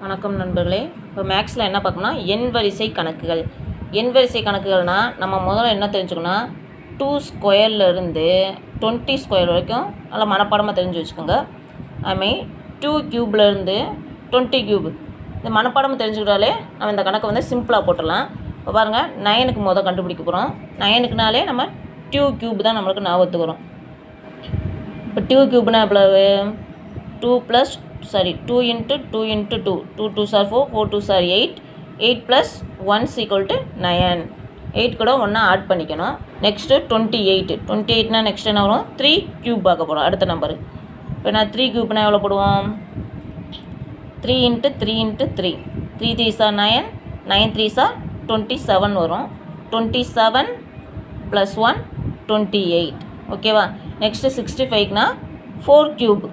வணக்கம் நண்பர்களே. இப்போ மேக்ஸில் என்ன பார்க்கணும்னா எண் வரிசை கணக்குகள். எண் வரிசை கணக்குகள்னால் நம்ம முதல்ல என்ன தெரிஞ்சுக்கணும் டூ ஸ்கொயர்லேருந்து டுவெண்ட்டி ஸ்கொயர் வரைக்கும் நல்லா மனப்பாடமாக தெரிஞ்சு வச்சுக்கோங்க. அதுமாதிரி டூ க்யூப்லேருந்து டுவெண்ட்டி க்யூப் இந்த மனப்பாடமாக தெரிஞ்சுக்கிட்டாலே நம்ம இந்த கணக்கை வந்து சிம்பிளாக போட்டுடலாம். இப்போ பாருங்கள் நயனுக்கு முதல் கண்டுபிடிக்க போகிறோம் நயனுக்குனாலே நம்ம டூ க்யூப் தான் நம்மளுக்கு ஞாபகத்துக்கு வரும். இப்போ டூ க்யூப்னா எவ்வளவு? Two plus sorry two into two into two two two are four four two are eight eight plus one equal to nine eight கூட ஒன்றா ஆட் பண்ணிக்கணும். நெக்ஸ்ட்டு டுவெண்ட்டி எயிட் டுவெண்ட்டி எயிட்னா நெக்ஸ்ட் என்ன வரும்? த்ரீ க்யூப் பார்க்க போகிறோம் அடுத்த number இப்போ நான் த்ரீ க்யூப்னா எவ்வளோ போடுவோம்? Three into three into three three three are nine nine three are twenty seven வரும். Twenty seven plus one twenty eight ஓகேவா நெக்ஸ்ட்டு சிக்ஸ்டி ஃபைவ்னா ஃபோர் க்யூப்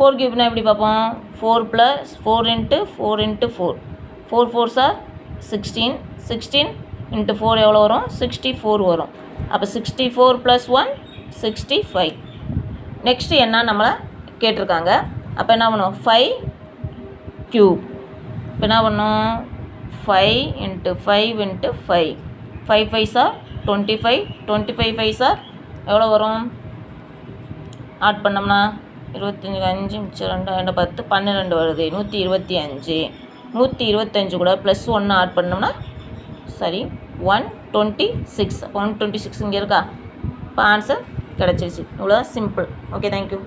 ஃபோர் கியூப்னா எப்படி பார்ப்போம்? Four plus four into four into four four four are sixteen sixteen into four எவ்வளோ வரும்? Sixty four வரும். அப்போ sixty four plus one sixty five next என்ன நம்மளை கேட்டிருக்காங்க? அப்போ என்ன பண்ணும்? ஃபைவ் க்யூப் இப்போ என்ன பண்ணும்? Five into five into five five five are twenty five twenty five five are எவ்வளோ வரும்? ஆட் பண்ணோம்னா இருபத்தஞ்சி அஞ்சு மிச்சம் ரெண்டாயிரம் பத்து பன்னிரெண்டு வருது. நூற்றி இருபத்தி அஞ்சு. நூற்றி இருபத்தஞ்சு கூட ப்ளஸ் ஒன்று ஆட் பண்ணோம்னா சரி one twenty six one twenty six இங்கே இருக்கா? இப்போ ஆன்சர் கிடச்சிருச்சு. இவ்வளோ சிம்பிள் ஓகே தேங்க்யூ